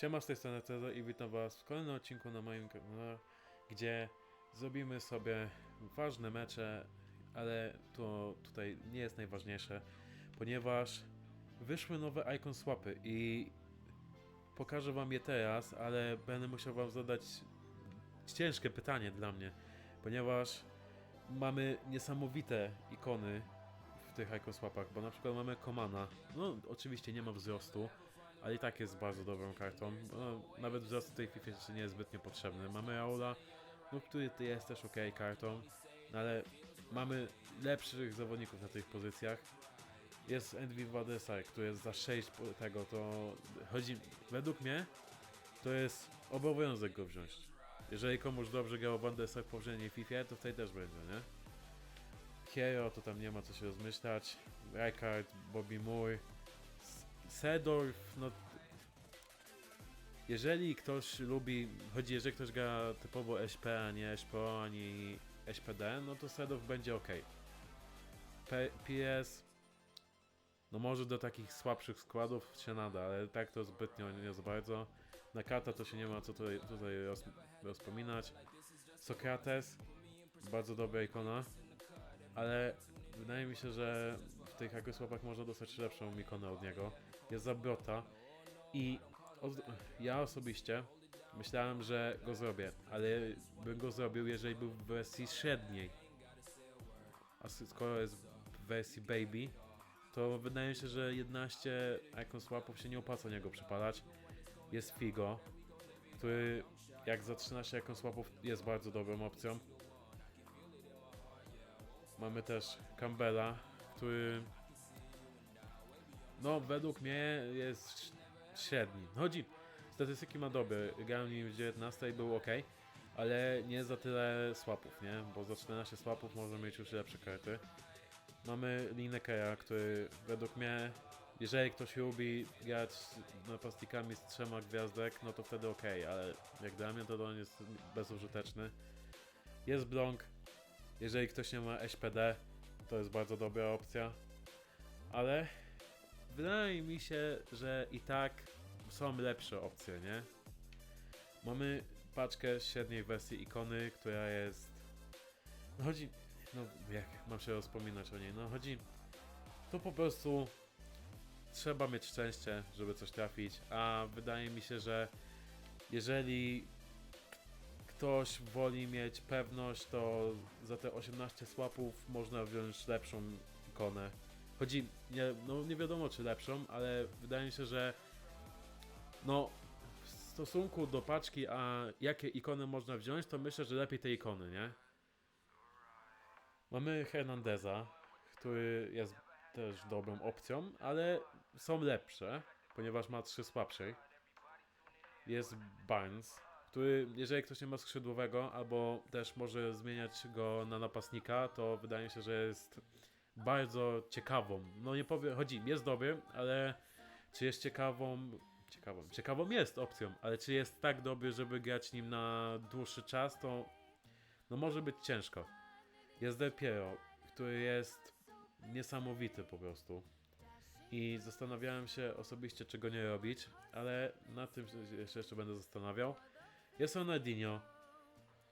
Siema, z tej strony Tezo i witam was w kolejnym odcinku na moim kanale, gdzie zrobimy sobie ważne mecze, ale to tutaj nie jest najważniejsze, ponieważ wyszły nowe icon swapy i pokażę wam je teraz, ale będę musiał wam zadać ciężkie pytanie dla mnie, ponieważ mamy niesamowite ikony w tych icon swapach, bo na przykład mamy Komana, no oczywiście nie ma wzrostu, ale i tak jest bardzo dobrą kartą. No, nawet wzrost w tej FIFA jeszcze nie jest zbytnio potrzebny. Mamy Aula, no, który jest też ok kartą, no, ale mamy lepszych zawodników na tych pozycjach. Jest Envy Wadesar, który jest za 6 po- tego, to chodzi, według mnie, to jest obowiązek go wziąć. Jeżeli komuś dobrze grał Sar w poprzedniej FIFA, to tej też będzie, nie? Hero to tam nie ma co się rozmyślać. Rijkaard, Bobby Moore, Sedorf, no. Jeżeli ktoś lubi, chodzi, jeżeli ktoś gra typowo SP, a nie SPO, ani SPD, no to Sedorf będzie ok. P PS, no może do takich słabszych składów się nada, ale tak to zbytnio nie za bardzo. Na kata to się nie ma co tutaj, tutaj roz, rozpominać. Sokrates, bardzo dobra ikona, ale wydaje mi się, że w tych agrosłapach można dostać lepszą ikonę od niego. Jest Zabrota i os- ja osobiście myślałem, że go zrobię, ale bym go zrobił, jeżeli był w wersji średniej. A skoro jest w wersji Baby, to wydaje się, że 11 icon swapów się nie opłaca niego przepalać. Jest Figo, który jak za 13 icon swapów jest bardzo dobrą opcją. Mamy też Campbella, który no według mnie jest średni. Chodzi, statystyki ma dobre, grałem nim w 19 i był ok, ale nie za tyle swapów, nie? Bo za 14 swapów może mieć już lepsze karty. Mamy Linekera, który według mnie, jeżeli ktoś lubi grać napastnikami z trzema gwiazdek, no to wtedy ok, ale jak dla mnie to on jest bezużyteczny. Jest Blanc, jeżeli ktoś nie ma SPD, to jest bardzo dobra opcja. Ale wydaje mi się, że i tak są lepsze opcje, nie? Mamy paczkę średniej wersji ikony, która jest. No chodzi. No jak mam się rozpominać o niej? No chodzi. To po prostu trzeba mieć szczęście, żeby coś trafić, a wydaje mi się, że jeżeli ktoś woli mieć pewność, to za te 18 swapów można wziąć lepszą ikonę. Chodzi, nie, no nie wiadomo czy lepszą, ale wydaje mi się, że no w stosunku do paczki, a jakie ikony można wziąć, to myślę, że lepiej te ikony, nie? Mamy Hernandeza, który jest też dobrą opcją, ale są lepsze, ponieważ ma trzy słabszych. Jest Barnes, który, jeżeli ktoś nie ma skrzydłowego, albo też może zmieniać go na napastnika, to wydaje mi się, że jest bardzo ciekawą. No nie powiem, chodzi, jest dobry, ale czy jest ciekawą, ciekawą, ciekawą jest opcją, ale czy jest tak dobry, żeby grać nim na dłuższy czas, to no może być ciężko. Jest Del Piero, który jest niesamowity po prostu. I zastanawiałem się osobiście, czego nie robić, ale na tym się jeszcze będę zastanawiał. Jest Ronaldinho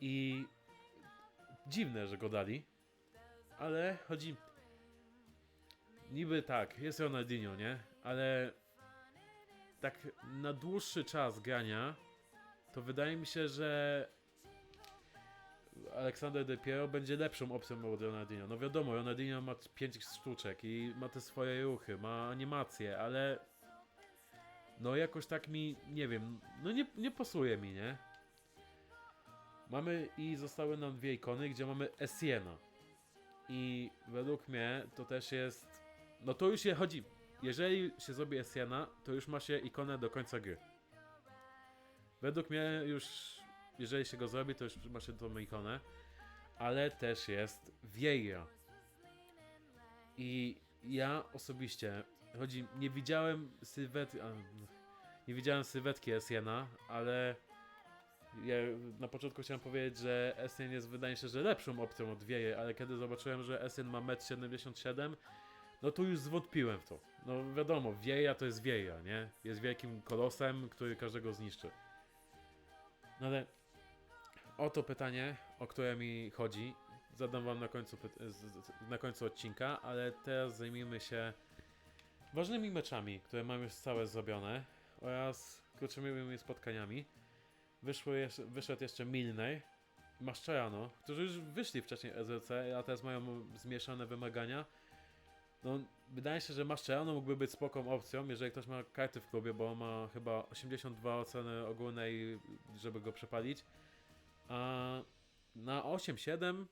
i dziwne, że go dali, ale chodzi... Niby tak, jest Ronaldinho, nie? Ale tak na dłuższy czas grania, to wydaje mi się, że Aleksander De Piero będzie lepszą opcją od Ronaldinho. No wiadomo, Ronaldinho ma 5 sztuczek i ma te swoje ruchy, ma animacje, ale no jakoś tak mi, nie wiem, no nie, nie pasuje mi, nie? Mamy i zostały nam dwie ikony, gdzie mamy Essiena. I według mnie to też jest, no to już się chodzi, jeżeli się zrobi Essiena, to już ma się ikonę do końca gry. Według mnie już, jeżeli się go zrobi, to już ma się tą ikonę. Ale też jest Vieira. I ja osobiście, chodzi, nie widziałem sylwetki, nie widziałem sylwetki Essiena, ale ja na początku chciałem powiedzieć, że Essien jest wydaje się, że lepszą opcją od Vieira, ale kiedy zobaczyłem, że Essien ma 1,77 m, no to już zwątpiłem w to. No wiadomo, wieja to jest wieja, nie? Jest wielkim kolosem, który każdego zniszczy. No ale oto pytanie, o które mi chodzi. Zadam wam na końcu, z- z- na końcu odcinka, ale teraz zajmijmy się ważnymi meczami, które mam już całe zrobione oraz kluczowymi spotkaniami. Wyszły jeszcze, wyszedł jeszcze Milner i Mascherano, którzy już wyszli wcześniej SLC, a teraz mają zmieszane wymagania. No, wydaje się, że Mascherano mógłby być spoką opcją, jeżeli ktoś ma karty w klubie, bo ma chyba 82 oceny ogólnej, żeby go przepalić. A na 8-7,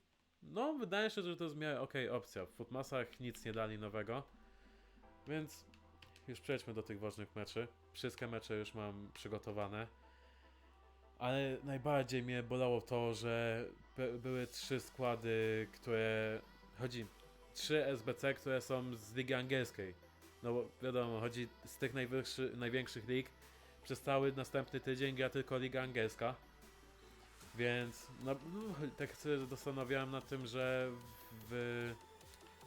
no wydaje się, że to jest w miarę okej opcja. W Footmasach nic nie dali nowego, więc już przejdźmy do tych ważnych meczy. Wszystkie mecze już mam przygotowane. Ale najbardziej mnie bolało to, że by- były trzy składy, które. Chodzi. Trzy SBC, które są z ligi angielskiej. No bo wiadomo, chodzi z tych największych lig. Przez cały następny tydzień gra tylko liga angielska. Więc no, no, tak sobie zastanawiałem nad tym, że w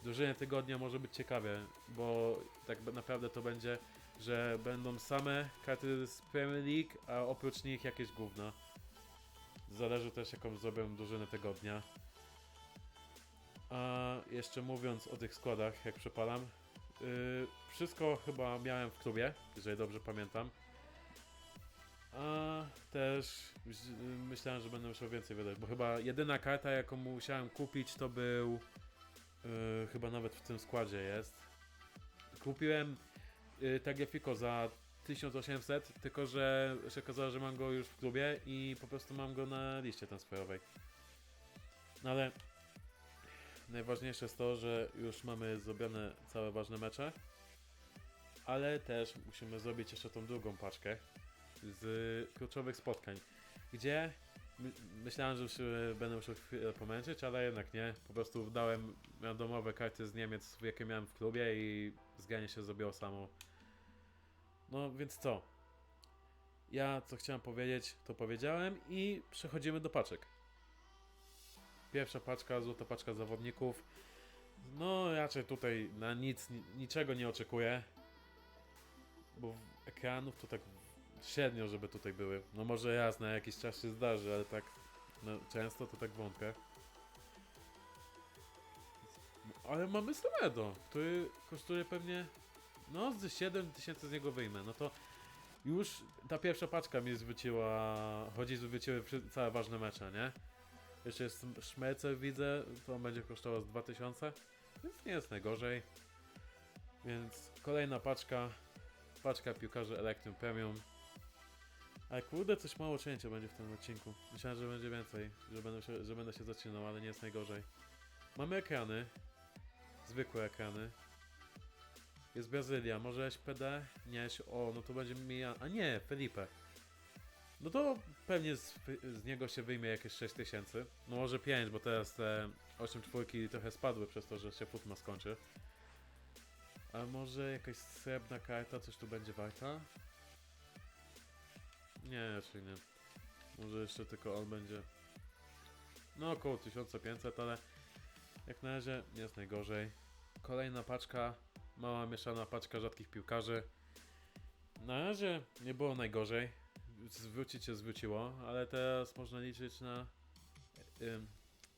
drużynie tygodnia może być ciekawie, bo tak naprawdę to będzie że będą same karty z Premier League, a oprócz nich jakieś gówna. Zależy też jaką zrobią drużynę tygodnia. A jeszcze mówiąc o tych składach, jak przepalam, yy, wszystko chyba miałem w klubie, jeżeli dobrze pamiętam. A też myśl- myślałem, że będę musiał więcej wydać, bo chyba jedyna karta, jaką musiałem kupić, to był. Yy, chyba nawet w tym składzie jest. Kupiłem y, Tagliafico za 1800, tylko że się okazało, że mam go już w klubie i po prostu mam go na liście transferowej. No ale najważniejsze jest to, że już mamy zrobione całe ważne mecze, ale też musimy zrobić jeszcze tą drugą paczkę z kluczowych spotkań, gdzie my, myślałem, że już będę musiał chwilę pomęczyć, ale jednak nie. Po prostu dałem randomowe karty z Niemiec, jakie miałem w klubie i zgranie się zrobiło samo. No więc co? Ja co chciałem powiedzieć, to powiedziałem i przechodzimy do paczek. Pierwsza paczka, złota paczka zawodników. No raczej tutaj na nic, ni- niczego nie oczekuję. Bo ekranów to tak średnio, żeby tutaj były. No może raz na jakiś czas się zdarzy, ale tak no, często to tak wątpię. Ale mamy Semedo, który kosztuje pewnie no z 7 tysięcy z niego wyjmę, no to już ta pierwsza paczka mi zwróciła, chodzi zwróciły całe ważne mecze, nie? Jeszcze jest Szmelcer widzę, to będzie kosztował z 2000, więc nie jest najgorzej. Więc kolejna paczka, paczka piłkarzy Electrum Premium. Ale kurde, coś mało cięcia będzie w tym odcinku. Myślałem, że będzie więcej, że będę się, że będę się zaczynał, ale nie jest najgorzej. Mamy ekrany, zwykłe ekrany. Jest Brazylia, może SPD? Nie, o, no to będzie Mija... A nie, Felipe. No to pewnie z, z niego się wyjmie jakieś 6000. No może 5, bo teraz te 8 czwórki trochę spadły przez to, że się futma skończy. A może jakaś srebrna karta coś tu będzie warta? Nie, raczej nie. Może jeszcze tylko on będzie. No około 1500, ale jak na razie nie jest najgorzej. Kolejna paczka Mała mieszana paczka rzadkich piłkarzy. Na razie nie było najgorzej. Zwrócić się zwróciło, ale teraz można liczyć na.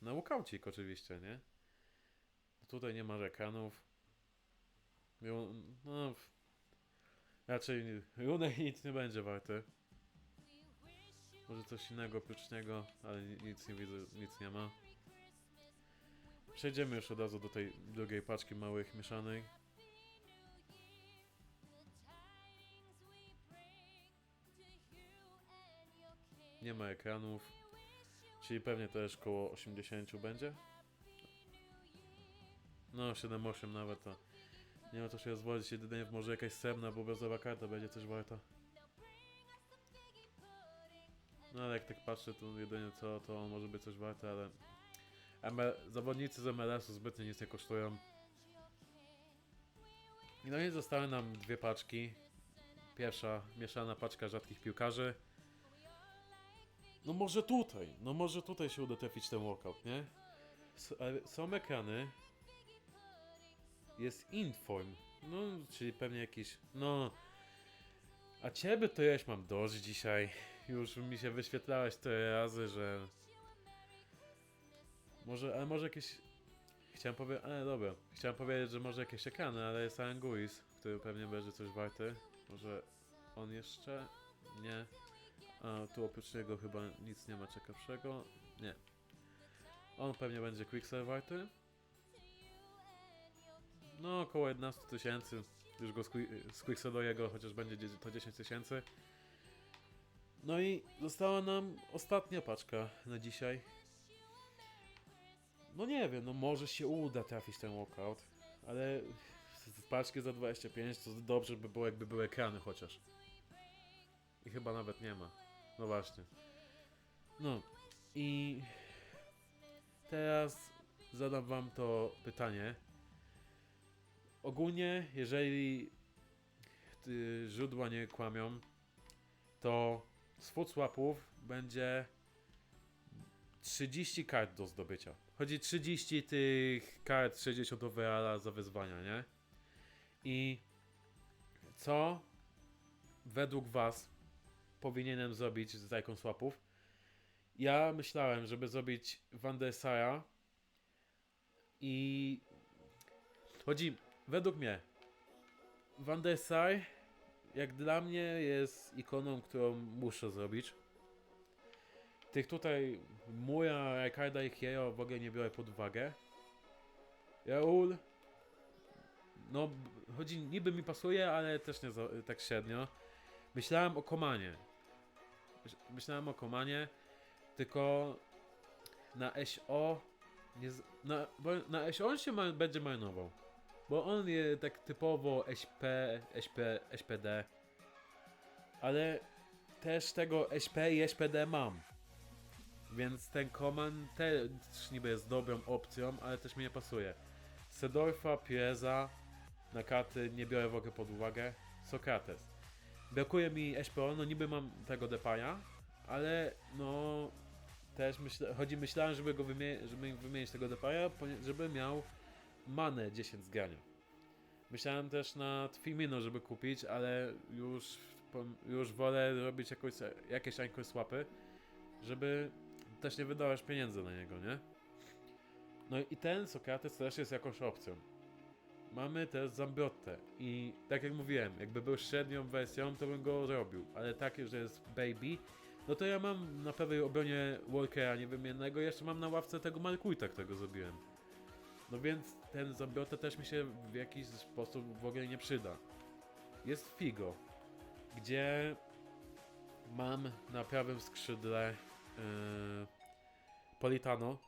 Na łukaucik oczywiście, nie? Tutaj nie ma. Miło- No. Raczej runek nic nie będzie warty. Może coś innego oprócz ale ni- nic nie widzę, nic nie ma. Przejdziemy już od razu do tej drugiej paczki małych mieszanej. Nie ma ekranów. Czyli pewnie też koło 80 będzie. No, 7-8 nawet to. Nie ma co się rozwodzić, jedynie może jakaś srebrna, bo obrazowa karta będzie coś warta. No ale jak tak patrzę, to jedynie co, to może być coś warte, ale... ML... Zawodnicy z MLS-u zbytnio nic nie kosztują. No i zostały nam dwie paczki. Pierwsza mieszana paczka rzadkich piłkarzy. No może tutaj, no może tutaj się uda trafić ten walkout, nie? S- są ekrany. Jest inform. No, czyli pewnie jakiś. No. A ciebie to ja już mam dość dzisiaj. Już mi się wyświetlałeś tyle razy, że. Może, ale może jakieś. Chciałem powiedzieć, ale dobra. Chciałem powiedzieć, że może jakieś ekrany, ale jest Anguis, który pewnie będzie coś warty. Może on jeszcze? Nie. A tu oprócz niego chyba nic nie ma ciekawszego. Nie. On pewnie będzie Quicksell warty. No, około 11 tysięcy. Już go squi- squickseluję go, chociaż będzie dzie- to 10 tysięcy. No i została nam ostatnia paczka na dzisiaj. No nie wiem, no może się uda trafić ten walkout, ale z paczki za 25 to dobrze by było jakby były ekrany chociaż. I chyba nawet nie ma. No właśnie. No i teraz zadam wam to pytanie. Ogólnie, jeżeli y, źródła nie kłamią, to z food swapów będzie 30 kart do zdobycia. Chodzi 30 tych kart 60 overalla za wyzwania, nie? I co według was powinienem zrobić z Icon Swapów? Ja myślałem, żeby zrobić Van der i chodzi, według mnie Van der jak dla mnie jest ikoną, którą muszę zrobić. Tych tutaj Muja, Ricarda i Kiero w ogóle nie biorę pod uwagę. Raul no, chodzi, niby mi pasuje, ale też nie tak średnio. Myślałem o Komanie. Myśl- Myślałem o Komanie, tylko na SO nie na, bo na SO on się ma, będzie marnował. Bo on jest tak typowo SP, SP, SPD. Ale też tego SP i SPD mam. Więc ten Koman też niby jest dobrą opcją, ale też mi nie pasuje. Sedorfa, Pieza, na karty nie biorę w ogóle pod uwagę. Sokrates. Brakuje mi SPO, no niby mam tego Depaja, ale no też chodzi, myślałem, żeby go wymie- żeby wymienić tego Depaja, żeby miał manę 10 z grania. Myślałem też nad Firmino, żeby kupić, ale już, już wolę robić jakoś, jakieś jakoś swapy, żeby też nie wydawać pieniędzy na niego, nie? No i ten Sokrates też jest jakąś opcją. Mamy też Zambrotę i tak jak mówiłem, jakby był średnią wersją, to bym go robił, ale takie, że jest baby, no to ja mam na prawej obronie Walkera niewymiennego, jeszcze mam na ławce tego Markuita, którego zrobiłem. No więc ten Zambrota też mi się w jakiś sposób w ogóle nie przyda. Jest Figo, gdzie mam na prawym skrzydle yy, Politano,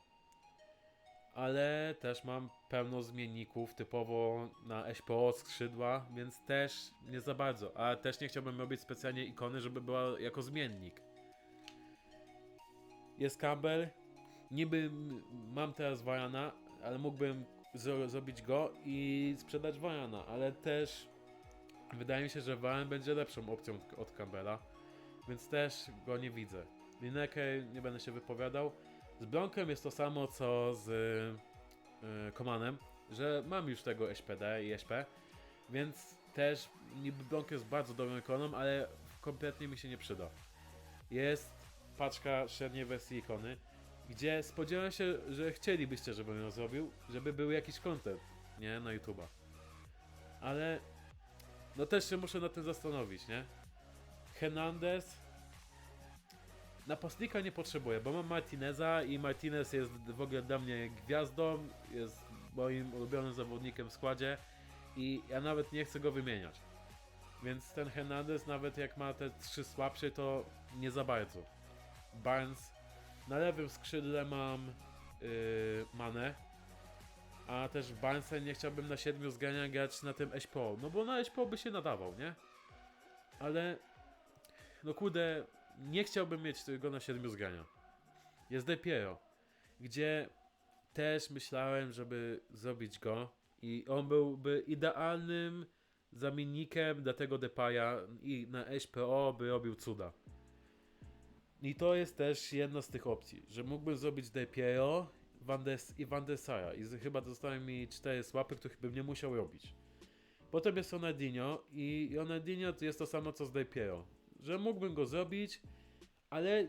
ale też mam pełno zmienników typowo na SPO skrzydła, więc też nie za bardzo. A też nie chciałbym robić specjalnie ikony, żeby była jako zmiennik. Jest Campbell. Niby mam teraz Varana, ale mógłbym zro- zrobić go i sprzedać Varana, ale też wydaje mi się, że Varan będzie lepszą opcją od Campbella, więc też go nie widzę. Lineker nie będę się wypowiadał. Z Bronkiem jest to samo co z y, Komanem, że mam już tego SPD i SP, więc też niby Bronk jest bardzo dobrą ikoną, ale kompletnie mi się nie przyda. Jest paczka średniej wersji ikony, gdzie spodziewałem się, że chcielibyście, żebym ją zrobił, żeby był jakiś content, nie, na YouTube'a. Ale no też się muszę nad tym zastanowić, nie? Hernandez Napastnika nie potrzebuję, bo mam Martineza i Martinez jest w ogóle dla mnie gwiazdą, jest moim ulubionym zawodnikiem w składzie i ja nawet nie chcę go wymieniać. Więc ten Hernandez nawet jak ma te trzy słabsze to nie za bardzo. Barnes na lewym skrzydle mam yy, Manę, a też Barnesa nie chciałbym na siedmiu zgrania grać na tym SPO, no bo na SPO by się nadawał, nie? Ale no kurde, nie chciałbym mieć go na siedmiu zgrania. Jest Depiero, gdzie też myślałem, żeby zrobić go i on byłby idealnym zamiennikiem dla tego Depaya i na SPO by robił cuda. I to jest też jedna z tych opcji, że mógłbym zrobić Depiero i Van der Sara i chyba zostały mi cztery słapy, których bym nie musiał robić. Potem jest Ronaldinho i Ronaldinho to jest to samo co z Del Piero. Że mógłbym go zrobić, ale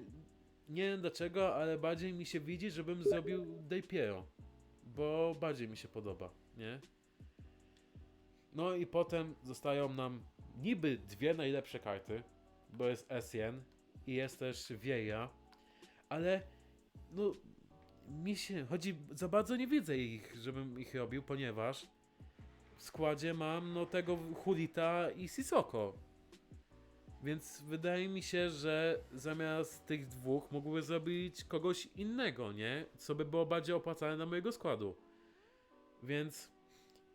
nie wiem dlaczego, ale bardziej mi się widzi, żebym zrobił Del Piero. Bo bardziej mi się podoba, nie? No i potem zostają nam niby dwie najlepsze karty, bo jest Essien i jest też Vieira, ale no mi się chodzi, za bardzo nie widzę ich, żebym ich robił, ponieważ w składzie mam no tego Hulita i Sisoko. Więc wydaje mi się, że zamiast tych dwóch mógłby zrobić kogoś innego, nie? Co by było bardziej opłacalne dla mojego składu. Więc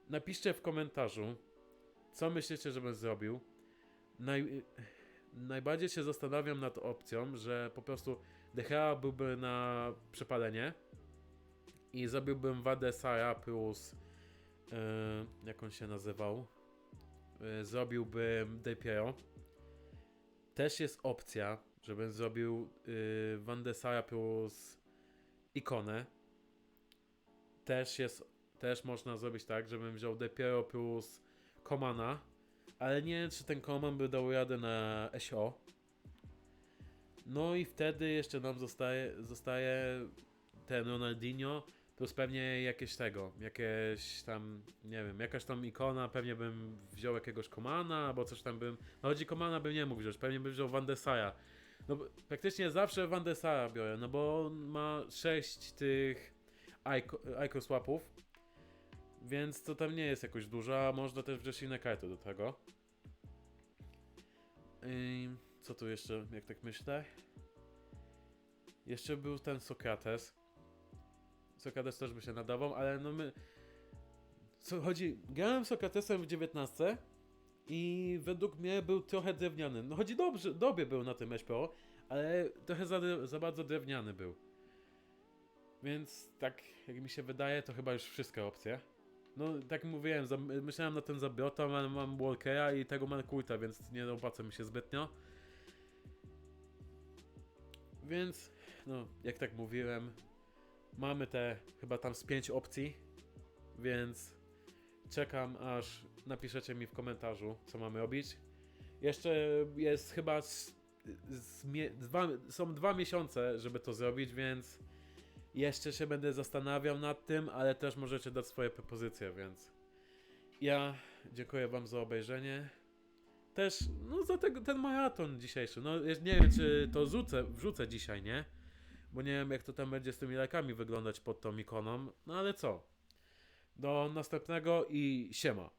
napiszcie w komentarzu, co myślicie, żebym zrobił. Naj, najbardziej się zastanawiam nad opcją, że po prostu Gea byłby na przepalenie i zrobiłbym Wadę Sara plus yy, jak on się nazywał yy, zrobiłbym Piero też jest opcja, żebym zrobił yy, plus ikonę też jest też można zrobić tak, żebym wziął De Piero plus Komana ale nie wiem, czy ten Koman by dał radę na SO. No i wtedy jeszcze nam zostaje, zostaje ten Ronaldinho, plus pewnie jakieś tego, jakieś tam, nie wiem, jakaś tam ikona, pewnie bym wziął jakiegoś Komana, albo coś tam bym, no chodzi Komana bym nie mógł wziąć, pewnie bym wziął Van. No praktycznie zawsze Van biorę, no bo on ma 6 tych Ico, Ico swapów, więc to tam nie jest jakoś dużo, a można też wziąć inne karty do tego. Ym, co tu jeszcze, jak tak myślę? Jeszcze był ten Sokrates. Sokrates też by się nadawał, ale no my... Co chodzi, grałem Sokratesem w 19 i według mnie był trochę drewniany. No chodzi dobrze, dobie był na tym SPO, ale trochę za, za bardzo drewniany był. Więc tak, jak mi się wydaje, to chyba już wszystkie opcje. No, tak mówiłem, myślałem na ten zabiota, ale mam Walkera i tego mam Kulta, więc nie opłaca mi się zbytnio. Więc, no, jak tak mówiłem, mamy te chyba tam z pięć opcji, więc czekam aż napiszecie mi w komentarzu, co mamy robić. Jeszcze jest chyba z, z, dwa, są dwa miesiące, żeby to zrobić, więc jeszcze się będę zastanawiał nad tym, ale też możecie dać swoje propozycje, więc ja dziękuję wam za obejrzenie. Też, no za tego, ten maraton dzisiejszy, no nie wiem czy to rzucę, wrzucę dzisiaj, nie? Bo nie wiem jak to tam będzie z tymi lajkami wyglądać pod tą ikoną, no ale co? Do następnego i siema.